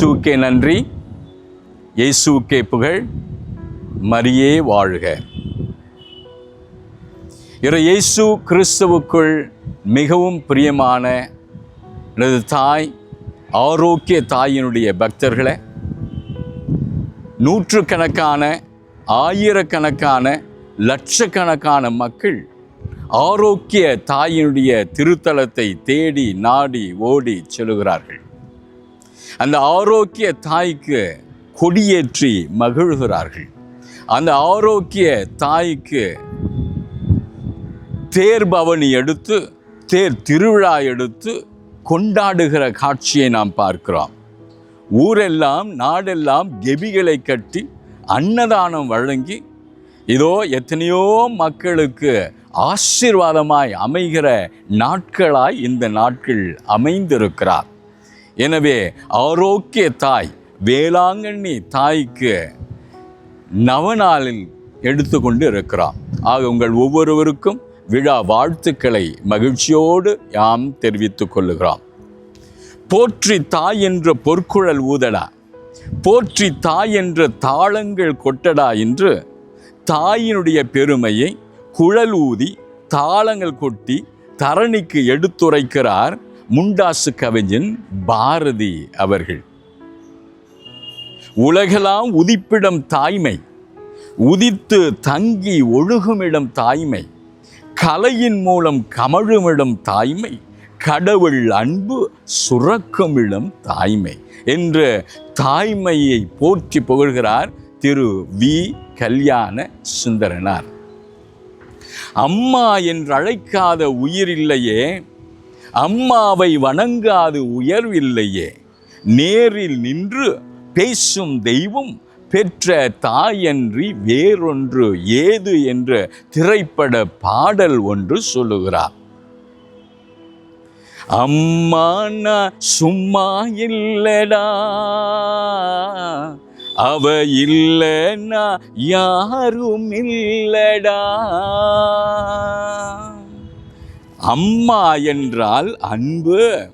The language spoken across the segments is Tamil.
இயேசுக்கே நன்றி. இயேசுக்கே புகழ். மரியே வாழ்க. இறை இயேசு கிறிஸ்துவுக்குள் மிகவும் பிரியமான எனது தாய் ஆரோக்கிய தாயினுடைய பக்தர்களை நூற்றுக்கணக்கான ஆயிரக்கணக்கான லட்சக்கணக்கான மக்கள் ஆரோக்கிய தாயினுடைய திருத்தலத்தை தேடி நாடி ஓடி செல்கிறார்கள் அந்த ஆரோக்கிய தாய்க்கு கொடியேற்றி மகிழ்கிறார்கள். அந்த ஆரோக்கிய தாய்க்கு தேர் பவனி எடுத்து தேர் திருவிழா எடுத்து கொண்டாடுகிற காட்சியை நாம் பார்க்கிறோம். ஊரெல்லாம் நாடெல்லாம் கெபிகளை கட்டி அன்னதானம் வழங்கி இதோ எத்தனையோ மக்களுக்கு ஆசீர்வாதமாய் அமைகிற நாட்களாய் இந்த நாட்கள் அமைந்திருக்கிறார். எனவே ஆரோக்கிய தாய் வேளாங்கண்ணி தாய்க்கு நவநாளில் எடுத்துக்கொண்டு இருக்கிறான் ஆக உங்கள் ஒவ்வொருவருக்கும் விழா வாழ்த்துக்களை மகிழ்ச்சியோடு யாம் தெரிவித்துக் கொள்ளுகிறோம். போற்றி தாய் என்ற பொற்குழல் ஊதடா. போற்றி தாய் என்ற தாளங்கள் கொட்டடா என்று தாயினுடைய பெருமையை குழல் ஊதி தாளங்கள் கொட்டி தரணிக்கு எடுத்துரைக்கிறார் முண்டாசு கவிஞன் பாரதி அவர்கள். உலகெல்லாம் உதிப்பிடம் தாய்மை உதித்து தங்கி ஒழுகுமிடம் தாய்மை கலையின் மூலம் கமழுமிடம் தாய்மை கடவுள் அன்பு சுரக்குமிடம் தாய்மை என்று தாய்மையை போற்றி புகழ்கிறார் திரு வி. கல்யாண சுந்தரனார். அம்மா என்று அழைக்காத உயிரில்லையே அம்மாவை வணங்காது உயர்வில்லையே. நேரில் நின்று பேசும் தெய்வம் பெற்ற தாயன்றி வேறொன்று ஏது என்ற திரைப்பட பாடல் ஒன்று சொல்லுகிறார். அம்மானா சும்மா இல்லடா. அவ இல்லைன்னா யாரும் இல்லடா. அம்மா என்றால் அன்பு.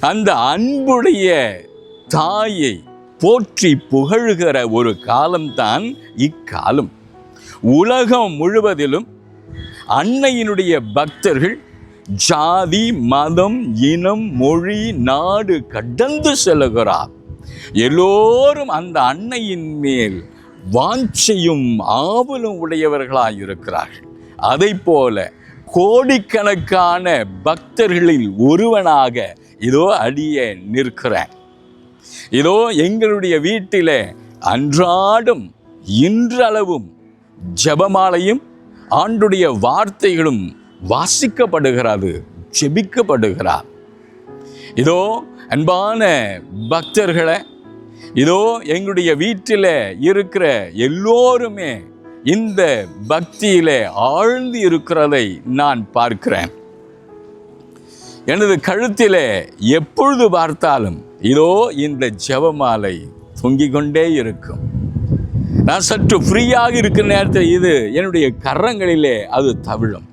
அந்த அன்புடைய தாயை போற்றி புகழ்கிற ஒரு காலம்தான் இக்காலம். உலகம் முழுவதிலும் அன்னையினுடைய பக்தர்கள் ஜாதி மதம் இனம் மொழி நாடு கடந்து செல்கிறார். எல்லோரும் அந்த அன்னையின் மேல் வாஞ்சையும் ஆவலும் உடையவர்களாக இருக்கிறார்கள் அதை போல கோடிக்கணக்கான பக்தர்களில் ஒருவனாக இதோ அடிய நிற்கிறேன் இதோ எங்களுடைய வீட்டில் அன்றாடம் இன்றளவும் ஜெபமாலையும் ஆண்டுடைய வார்த்தைகளும் வாசிக்கப்படுகிறது ஜெபிக்கப்படுகிறார். இதோ அன்பான பக்தர்களை இதோ எங்களுடைய வீட்டில் இருக்கிற எல்லோருமே இந்த பக்தியிலே ஆழ்ந்து இருக்கிறதை நான் பார்க்கிறேன். எனது கழுத்திலே எப்பொழுது பார்த்தாலும் இதோ இந்த ஜெபமாலை தொங்கிக் கொண்டே இருக்கும். நான் சற்று ஃப்ரீயாக இருக்கிற நேரத்தில் இது என்னுடைய கரங்களிலே அது தவிழும்.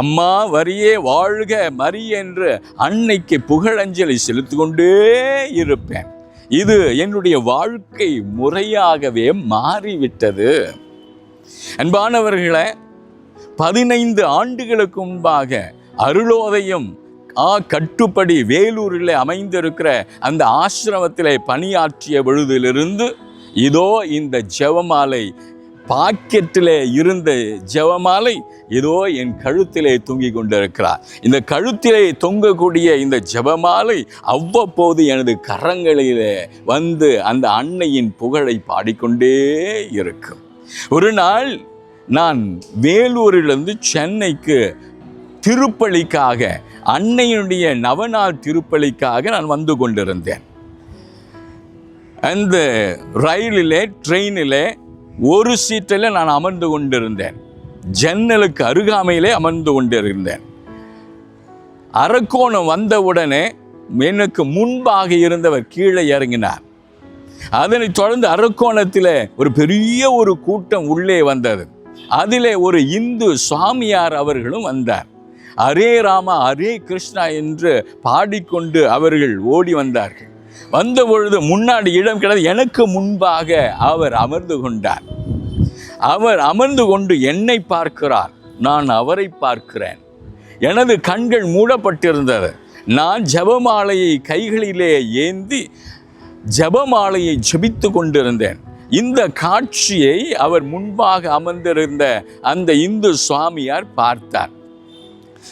அம்மா வரியே வாழ்க மரி என்று அன்னைக்கு புகழஞ்சலி செலுத்தி கொண்டே இருப்பேன். இது என்னுடைய வாழ்க்கை முறையாகவே மாறிவிட்டது. அன்பானவர்களை பதினைந்து ஆண்டுகளுக்கு முன்பாக அருளோதயம் ஆ கட்டுப்படி வேலூரில் அமைந்திருக்கிற அந்த ஆசிரமத்திலே பணியாற்றிய பொழுதிலிருந்து இதோ இந்த ஜெபமாலை பாக்கெட்டிலே இருந்த ஜெவமாலை இதோ என் கழுத்திலே தொங்கிக் கொண்டிருக்கிறார். இந்த கழுத்திலே தொங்கக்கூடிய இந்த ஜெபமாலை அவ்வப்போது எனது கரங்களிலே வந்து அந்த அன்னையின் புகழை பாடிக்கொண்டே இருக்கும். ஒரு நாள் நான் வேலூரிலிருந்து சென்னைக்கு திருப்பலிக்காக அன்னையினுடைய நவநாள் திருப்பலிக்காக நான் வந்து கொண்டிருந்தேன். அந்த ரயிலிலே ட்ரெயினில் ஒரு சீட்டில் நான் அமர்ந்து கொண்டிருந்தேன். ஜன்னலுக்கு அருகாமையிலே அமர்ந்து கொண்டிருந்தேன். அரக்கோணம் வந்தவுடனே எனக்கு முன்பாக இருந்தவர் கீழே இறங்கினார். அதனைத் தொடர்ந்து அரக்கோணத்தில் ஒரு பெரிய ஒரு கூட்டம் உள்ளே வந்தது. அதிலே ஒரு இந்து சுவாமியார் அவர்களும் வந்தார். அரே ராமா அரே கிருஷ்ணா என்று பாடிக்கொண்டு அவர்கள் ஓடி வந்தார்கள். வந்த பொழுது முன்னாடி இடம் கிடையாது எனக்கு முன்பாக அவர் அமர்ந்து கொண்டார். அவர் அமர்ந்து கொண்டு என்னை பார்க்கிறார். நான் அவரை பார்க்கிறேன். எனது கண்கள் மூடப்பட்டிருந்தது. நான் ஜெபமாலையை கைகளிலே ஏந்தி ஜெபமாலையை ஜெபித்து கொண்டிருந்தேன். இந்த காட்சியை அவர் முன்பாக அமர்ந்திருந்த அந்த இந்து சுவாமியார் பார்த்தார்.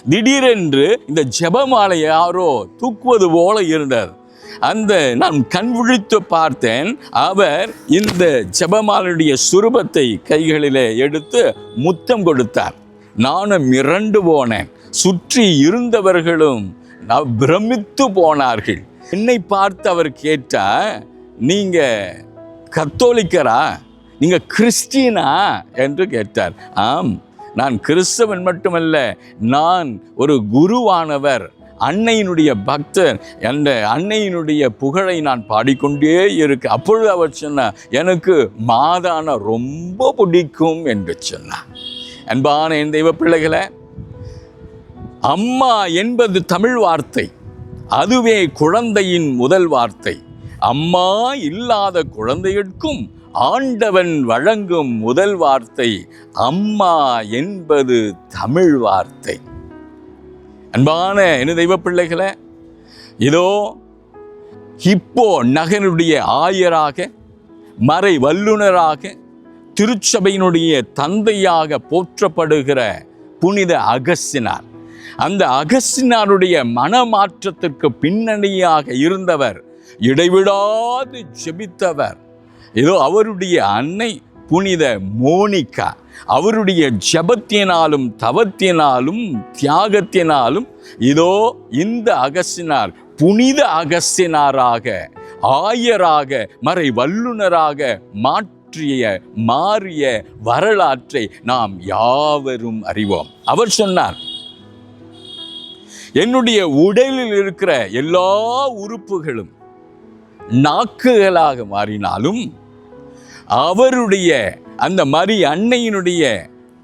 திடீரென்று இந்த ஜபமாலை யாரோ தூக்குவது போல இருந்தது. அந்த நான் கண் விழித்து பார்த்தேன். அவர் இந்த ஜெபமாலையுடைய சுரூபத்தை கைகளிலே எடுத்து முத்தம் கொடுத்தார். நானும் மிரண்டு போனேன். சுற்றி இருந்தவர்களும் நான் பிரமித்து போனார்கள். என்னை பார்த்து அவர் கேட்டால் நீங்கள் கத்தோலிக்கரா? நீங்கள் கிறிஸ்டினா என்று கேட்டார். ஆம் நான் கிறிஸ்தவன் மட்டுமல்ல நான் ஒரு குருவானவர். அன்னையினுடைய பக்தர் அந்த அன்னையினுடைய புகழை நான் பாடிக்கொண்டே இருக்கு. அப்பொழுது அவர் சொன்னார் எனக்கு மாதான ரொம்ப பிடிக்கும் என்று சொன்னார். அன்பான என் தெய்வ பிள்ளைகளை அம்மா என்பது தமிழ் வார்த்தை. அதுவே குழந்தையின் முதல் வார்த்தை. அம்மா இல்லாத குழந்தைகளுக்கும் ஆண்டவன் வழங்கும் முதல் வார்த்தை அம்மா என்பது தமிழ் வார்த்தை. அன்பான என் தெய்வ பிள்ளைகளை இதோ இப்போ நகனுடைய ஆயராக மறை வல்லுநராக திருச்சபையினுடைய தந்தையாக போற்றப்படுகிற புனித அகஸ்தினார். அந்த அகஸ்டினாருடைய மனமாற்றத்திற்கு பின்னணியாக இருந்தவர் இடைவிடாது ஜெபித்தவர். ஏதோ அவருடைய அன்னை புனித மோனிகா அவருடைய ஜபத்தினாலும் தவத்தினாலும் தியாகத்தினாலும் இதோ இந்த அகஸ்தினார் புனித அகஸ்தினாராக ஆயராக மறை வல்லுனராக மாற்றிய மாறிய வரலாற்றை நாம் யாவரும் அறிவோம். அவர் சொன்னார் என்னுடைய உடலில் இருக்கிற எல்லா உறுப்புகளும் நாக்குகளாக மாறினாலும் அவருடைய அந்த மரி அன்னையினுடைய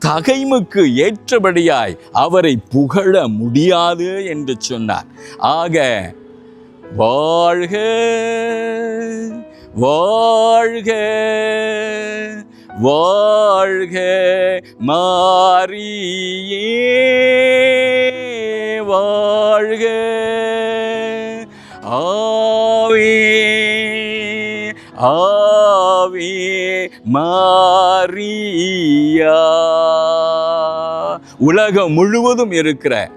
தகைமுக்கு ஏற்றபடியாய் அவரை புகழ முடியாது என்று சொன்னார். ஆக வாழ்க வாழ்க வாழ்க மாரியே. வாழ்க. ஆவே ஆவே மாரியா. உலகம் முழுவதும் இருக்கிற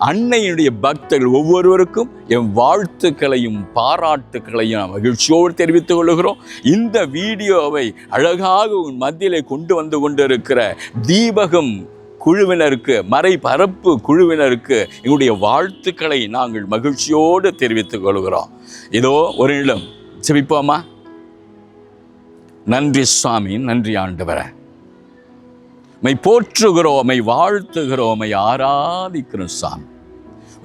அன்னையினுடைய பக்தர்கள் ஒவ்வொருவருக்கும் என் வாழ்த்துக்களையும் பாராட்டுக்களையும் மகிழ்ச்சியோடு தெரிவித்துக் கொள்கிறோம். இந்த வீடியோவை அழகாக உன் மத்தியிலே கொண்டு வந்து கொண்டிருக்கிற தீபகம் குழுவினருக்கு மறைபரப்பு குழுவினருக்கு எங்களுடைய வாழ்த்துக்களை நாங்கள் மகிழ்ச்சியோடு தெரிவித்துக் கொள்கிறோம். இதோ ஒரு நிலம். செபிப்போமா? நன்றி சுவாமி நன்றி ஆண்டவரே. மை போற்றுகிறோம் மை வாழ்த்துகிறோம் மை ஆராதிக்கிறோம் சாமி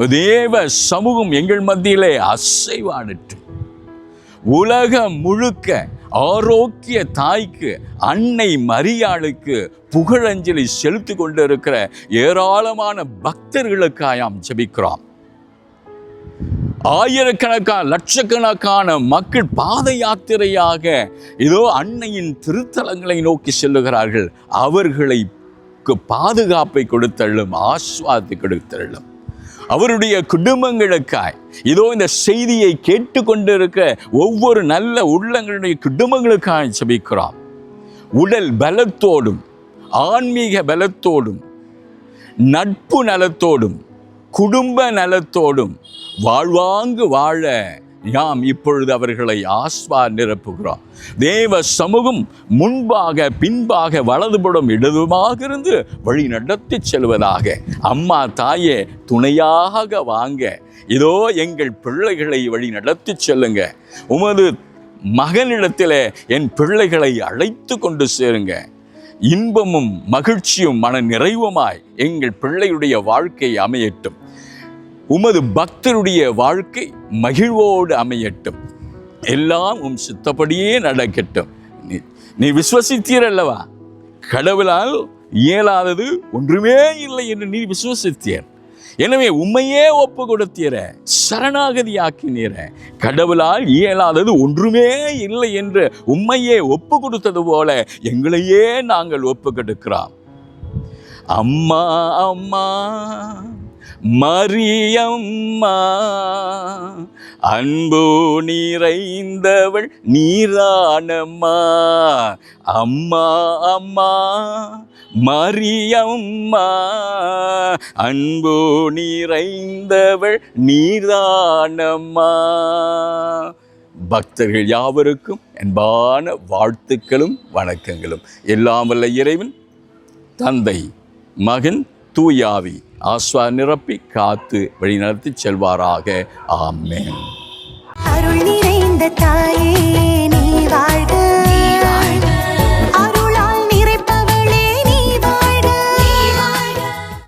தேவ சமூகம் எங்கள் மத்தியிலே அசைவாடட்டும் உலகம் முழுக்க ஆரோக்கிய தாய்க்கு அன்னை மரியாளுக்கு புகழஞ்சலி செலுத்தி கொண்டிருக்கிற ஏராளமான பக்தர்களுக்காயாம் ஜெபிக்கிறோம். ஆயிரக்கணக்கான லட்சக்கணக்கான மக்கள் பாத யாத்திரையாக ஏதோ அன்னையின் திருத்தலங்களை நோக்கி செல்லுகிறார்கள். அவர்களை பாதுகாப்பை கொடுத்தள்ளும் ஆஸ்வாதி கொடுத்தள்ளும். அவருடைய குடும்பங்களுக்காய். இதோ இந்த செய்தியை கேட்டுக்கொண்டிருக்க ஒவ்வொரு நல்ல உள்ளங்களுடைய குடும்பங்களுக்காய் செபிக்கிறோம் உடல் பலத்தோடும் ஆன்மீக பலத்தோடும் நட்பு நலத்தோடும் குடும்ப நலத்தோடும் வாழ்வாங்கு வாழ யாம் இப்பொழுது அவர்களை ஆஸ்வா நிரப்புகிறோம் தேவ சமூகம் முன்பாக பின்பாக வலதுபுறம் இடதுமாக இருந்து வழி நடத்தி செல்வதாக. அம்மா தாயே துணையாக வாங்க. இதோ எங்கள் பிள்ளைகளை வழி நடத்தி செல்லுங்க. உமது மகனிடத்தில் என் பிள்ளைகளை அழைத்து கொண்டு சேருங்க. இன்பமும் மகிழ்ச்சியும் மன நிறைவுமாய் எங்கள் பிள்ளையுடைய வாழ்க்கை அமையட்டும். உமது பக்தருடைய வாழ்க்கை மகிழ்வோடு அமையட்டும். எல்லாம் உம் சித்தப்படியே நடக்கட்டும். நீ நீ விசுவசித்தீர் அல்லவா? கடவுளால் இயலாதது ஒன்றுமே இல்லை என்று நீ விசுவசித்தீர். எனவே உண்மையே ஒப்பு கொடுத்தீர சரணாகதியாக்கினீர கடவுளால் இயலாதது ஒன்றுமே இல்லை என்று உண்மையே ஒப்பு கொடுத்தது போல எங்களையே நாங்கள் ஒப்பு கொடுக்கிறோம் அம்மா அம்மா மரியம்மா அன்பு நிறைந்தவள் நீரானம்மா அம்மா அம்மா மரியம்மா அன்பு நிறைந்தவள் நீரானம்மா. பக்தர்கள் யாவருக்கும் அன்பான வாழ்த்துக்களும் வணக்கங்களும். எல்லாம் வல்ல இறைவன் தந்தை மகன் தூயாவி ஆஸ்வா நிரப்பி காத்து வழிநடத்தி செல்வாராக. ஆமேன். அருள் நிறைந்த தாயே